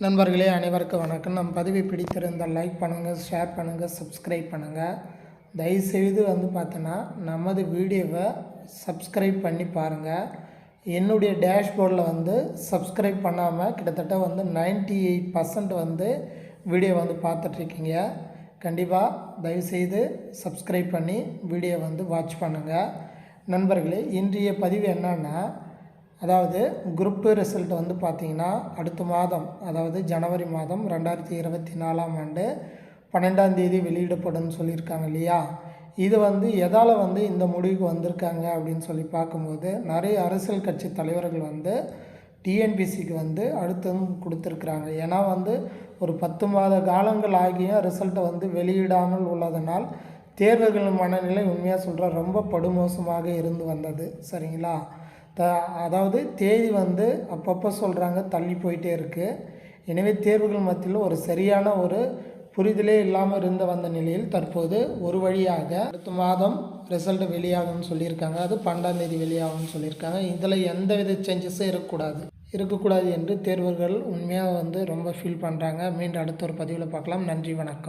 நண்பர்களே அனைவருக்கும் வணக்கம். நம் பதிவை பிடித்திருந்தால் லைக் பண்ணுங்கள் ஷேர் பண்ணுங்கள் சப்ஸ்கிரைப் பண்ணுங்கள் தயவுசெய்து வந்து பார்த்தோன்னா நமது வீடியோவை சப்ஸ்கிரைப் பண்ணி பாருங்கள் என்னுடைய டேஷ்போர்டில் வந்து சப்ஸ்கிரைப் பண்ணாமல் கிட்டத்தட்ட வந்து 98% எயிட் பர்சன்ட் வந்து வீடியோ வந்து பார்த்துட்ருக்கீங்க கண்டிப்பாக தயவுசெய்து சப்ஸ்கிரைப் பண்ணி வீடியோ வந்து வாட்ச் பண்ணுங்கள் நண்பர்களே இன்றைய பதிவு என்னன்னா அதாவது குரூப் டூ ரிசல்ட் வந்து பார்த்திங்கன்னா அடுத்த மாதம் அதாவது ஜனவரி மாதம் ரெண்டாயிரத்தி இருபத்தி நாலாம் ஆண்டு பன்னெண்டாம் தேதி வெளியிடப்படும்னு சொல்லியிருக்காங்க இல்லையா? இது வந்து எதால் வந்து இந்த முடிவுக்கு வந்திருக்காங்க அப்படின்னு சொல்லி பார்க்கும்போது நிறைய அரசியல் கட்சி தலைவர்கள் வந்து டிஎன்பிசிக்கு வந்து அழுத்தம் கொடுத்துருக்குறாங்க. ஏன்னா வந்து ஒரு பத்து மாத காலங்கள் ஆகியும் ரிசல்ட்டை வந்து வெளியிடாமல் உள்ளதனால் தேர்வுகள் மனநிலை உண்மையாக சொல்கிறேன் ரொம்ப படுமோசமாக இருந்து வந்தது. சரிங்களா? த அதாவது தேதி வந்து அப்பப்போ சொல்கிறாங்க தள்ளி போயிட்டே இருக்குது எனவே தேர்வுகள் மத்தியில் ஒரு சரியான ஒரு புரிதலே இல்லாமல் இருந்து வந்த நிலையில் தற்போது ஒரு வழியாக அடுத்த மாதம் ரிசல்ட் வெளியாகும்னு சொல்லியிருக்காங்க. அது பன்னெண்டாம் தேதி வெளியாகும்னு சொல்லியிருக்காங்க. இதில் எந்த வித சேஞ்சஸும் இருக்கக்கூடாது. இருக்கக்கூடாது என்று தேர்வர்கள் உண்மையாக வந்து ரொம்ப ஃபீல் பண்ணுறாங்க மீண்டும் அடுத்த ஒரு பதிவில் பார்க்கலாம். நன்றி வணக்கம்.